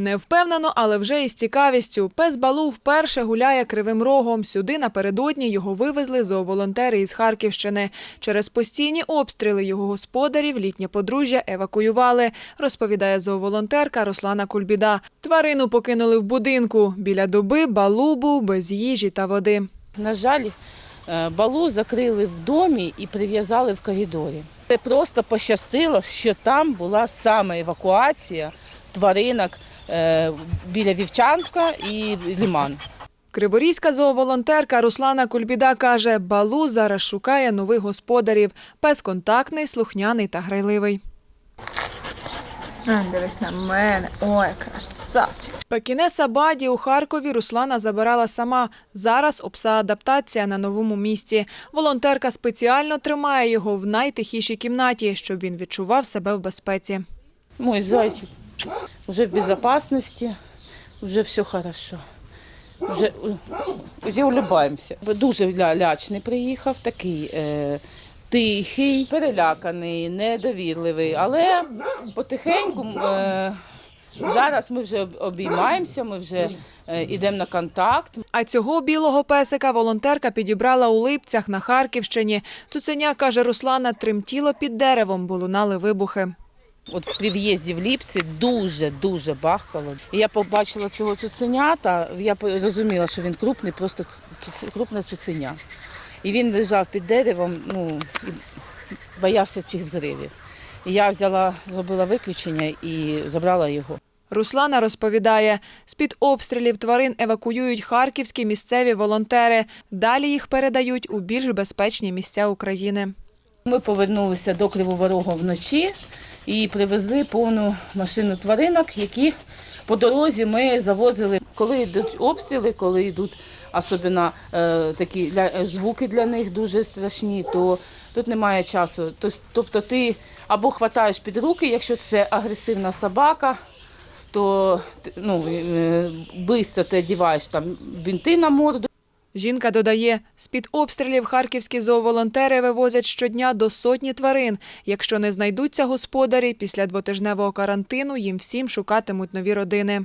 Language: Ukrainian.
Невпевнено, але вже із цікавістю. Пес Балу вперше гуляє кривим рогом. Сюди напередодні його вивезли зооволонтери із Харківщини. Через постійні обстріли його господарів літнє подружжя евакуювали, розповідає зооволонтерка Руслана Кульбіда. Тварину покинули в будинку. Біля доби Балу був без їжі та води. На жаль, балу закрили в домі і прив'язали в коридорі. Це просто пощастило, що там була саме евакуація тваринок е, біля Вівчанська і Ліман. Криворізька зооволонтерка Руслана Кульбіда каже, Балу зараз шукає нових господарів. Пес контактний, слухняний та грайливий. А, дивись на мене. Ой, красавчик. Пекінеса Баді у Харкові Руслана забирала сама. Зараз у пса адаптація на новому місці. Волонтерка спеціально тримає його в найтихішій кімнаті, щоб він відчував себе в безпеці. Мой зайчик вже в безпечності, вже все хорошо. Вже, вже улюбаємося. Дуже ля- лячний приїхав, такий е, тихий, переляканий, недовірливий, але потихеньку е, зараз ми вже обіймаємося, ми вже е, йдемо на контакт. А цього білого песика волонтерка підібрала у Липцях на Харківщині. Цуценя, каже Руслана, тремтіло під деревом, бо лунали вибухи. От при в'їзді в Ліпці дуже-дуже бахкало. І я побачила цього цуценята, я розуміла, що він крупний, просто крупне цуценя. І він лежав під деревом, ну, і боявся цих взривів. Я взяла, зробила виключення і забрала його. Руслана розповідає, з-під обстрілів тварин евакуюють харківські місцеві волонтери. Далі їх передають у більш безпечні місця України. Ми повернулися до Кривого Рогу вночі і привезли повну машину тваринок, які по дорозі ми завозили. Коли йдуть обстріли, коли йдуть особливо е, такі для, е, звуки для них дуже страшні, то тут немає часу. Тобто ти або хватаєш під руки, якщо це агресивна собака, то ну, е, швидко ти одягаєш там бінти на морду. Жінка додає, з-під обстрілів харківські зооволонтери вивозять щодня до сотні тварин. Якщо не знайдуться господарі, після двотижневого карантину їм всім шукатимуть нові родини.